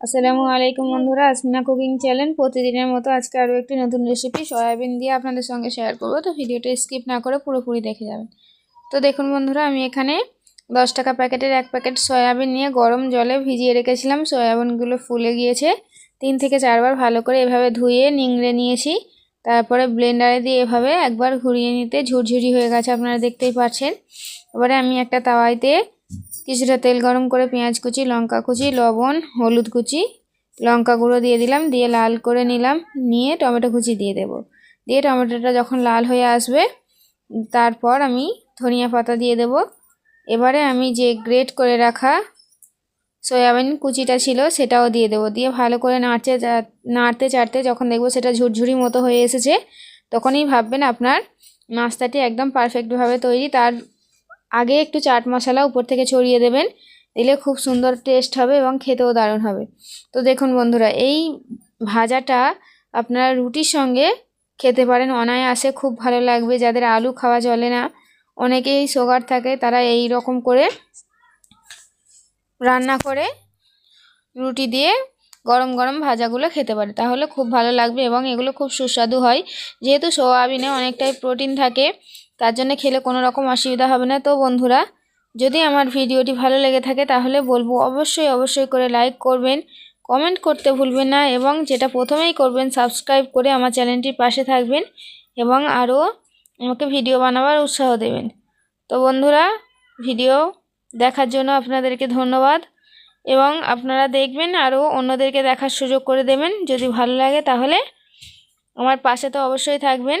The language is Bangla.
আসসালামু আলাইকুম বন্ধুরা, আসমিনা কুকিং চ্যানেল। প্রতিদিনের মতো আজকে আরও একটি নতুন রেসিপি সয়াবিন দিয়ে আপনাদের সঙ্গে শেয়ার করব। তো ভিডিওটা স্কিপ না করে পুরোপুরি দেখে যাবেন। তো দেখুন বন্ধুরা, আমি এখানে দশ টাকা প্যাকেটের এক প্যাকেট সয়াবিন নিয়ে গরম জলে ভিজিয়ে রেখেছিলাম। সয়াবিনগুলো ফুলে গিয়েছে। তিন থেকে চারবার ভালো করে এভাবে ধুয়ে নিংড়ে নিয়েছি। তারপরে ব্লেন্ডারে দিয়ে এভাবে একবার ঘুরিয়ে নিতে ঝুরঝুরি হয়ে গেছে, আপনারা দেখতেই পাচ্ছেন। এবারে আমি একটা তাওয়াইতে কিছুটা তেল গরম করে পেঁয়াজ কুচি, লঙ্কা কুচি, লবণ, হলুদ কুচি, লঙ্কা গুঁড়ো দিয়ে দিলাম, দিয়ে লাল করে নিলাম, নিয়ে টমেটো কুচি দিয়ে দেব। দিয়ে টমেটোটা যখন লাল হয়ে আসবে, তারপর আমি ধনিয়া পাতা দিয়ে দেব। এবারে আমি যে গ্রেট করে রাখা সয়াবিন কুচিটা ছিল, সেটাও দিয়ে দেবো। দিয়ে ভালো করে নাড়তে নাড়তে চাড়তে যখন দেখব সেটা ঝুরঝুরি মতো হয়ে এসেছে, তখনই ভাববেন আপনার নাস্তাটি একদম পারফেক্টভাবে তৈরি। তার আগে একটু চাট মশলা উপর থেকে ছড়িয়ে দেবেন, দিলে খুব সুন্দর টেস্ট হবে এবং খেতেও দারুণ হবে। তো দেখুন বন্ধুরা, এই ভাজাটা আপনারা রুটির সঙ্গে খেতে পারেন, অনায়াসে খুব ভালো লাগবে। যাদের আলু খাওয়া চলে না, অনেকেই সুগার থাকে, তারা এই রকম করে রান্না করে রুটি দিয়ে গরম গরম ভাজাগুলো খেতে পারে। তাহলে খুব ভালো লাগবে এবং এগুলো খুব সুস্বাদু হয়। যেহেতু সোয়াবিনে অনেকটাই প্রোটিন থাকে তার জন্য খেলে কোনো রকম অসুবিধা হবে না। তো বন্ধুরা, যদি আমার ভিডিওটি ভালো লেগে থাকে তাহলে বলব অবশ্যই অবশ্যই করে লাইক করবেন কমেন্ট করতে ভুলবেন না এবং যেটা প্রথমেই করবেন সাবস্ক্রাইব করে আমার চ্যানেলটির পাশে থাকবেন এবং আরও আমাকে ভিডিও বানাবার উৎসাহ দেবেন। তো বন্ধুরা, ভিডিও দেখার জন্য আপনাদেরকে ধন্যবাদ এবং আপনারা দেখবেন আরও অন্যদেরকে দেখার সুযোগ করে দেবেন। যদি ভালো লাগে তাহলে আমার পাশে তো অবশ্যই থাকবেন।